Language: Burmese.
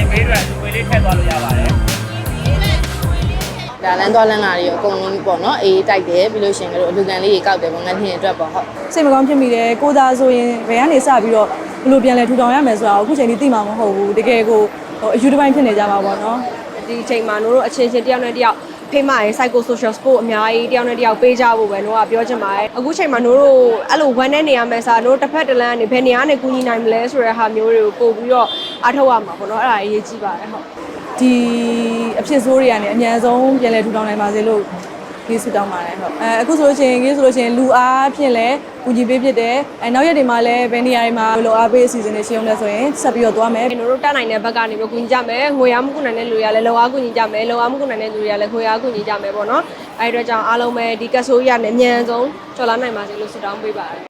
င်ပေးရလူဝေးလေးထည့်သွားလို့ရပါတယ်ဒါလန်သွားလန်လာတွေရောအကုန်လုံးပေါ့နော်အေးတိုက်တယ်ပြီးလို့ရှိရင်ကတော့အလူကန်လေးတွေကောက်တယ်ပေါ့ငါထင်းအတွက်ပေါ့ဟုတ်စိတ်မကောင်းဖြစ်မိတယ်ကိုသားဆိုရင်ဘယ်ကနေစပြီးတော့ဘယ်လိုပြန်လဲထူထောင်ရမယ်ဆိုတာအခုချိန်ထိသိမှာမဟုတ်ဘူးတကယ်ကိုအယူတစ်ပိုင်းဖြစ်နေကြပါပေါ့နော်ဒီချိန်မှာတို့အချင်းချင်းတယောက်နဲ့တယောက်ဖိမရဲ့ psycho social support အများကြီးတယောက်နဲ့တယောက်ပေးကြဖို့ပဲတို့ကပြောချင်ပါတယ်အခုချိန်မှာတို့အဲ့လိုဝမ်းနဲ့နေရမယ်စာတို့တစ်ဖက်တစ်လမ်းကနေဘယ်နေရာနဲ့ကူညီနိုင်မလဲဆိုတဲ့ဟာမျိုးတွေကိုပို့ပြီးတော့ အားထုတ်ရမှာပေါ့နော်အဲ့ဒါအရေးကြီးပါတယ်ဟုတ်ဒီအဖြစ်ဆိုးတွေကနေအများဆုံးပြန်လဲထူထောင်နိုင်ပါစေလို့ဒီဆုတောင်းပါတယ်ဟုတ်အဲအခုဆိုလို့ရှိရင်ကြီးဆိုလို့ရှိရင်လူအားဖြင့်လဲကူညီပေးဖြစ်တယ်အဲနောက်ရက်တွေမှာလည်းဘယ်နေရာတွေမှာဘယ်လိုအားပေးအစီအစဉ်တွေရှိအောင်လဲဆိုရင်ဆက်ပြီးတော့သွားမယ်ကျွန်တော်တို့တက်နိုင်တဲ့ဘက်ကနေပြီးကူညီကြမယ်ငွေရမှုကူနိုင်တဲ့လူတွေကလည်းလောအားကူညီကြမယ်လောအားမှုကူနိုင်တဲ့လူတွေကလည်းငွေအားကူညီကြမယ်ပေါ့နော်အဲဒီအတွက်ကြောင့်အားလုံးပဲဒီကက်ဆိုးရနဲ့အမြန်ဆုံးကျော်လာနိုင်ပါစေလို့ဆုတောင်းပေးပါတယ်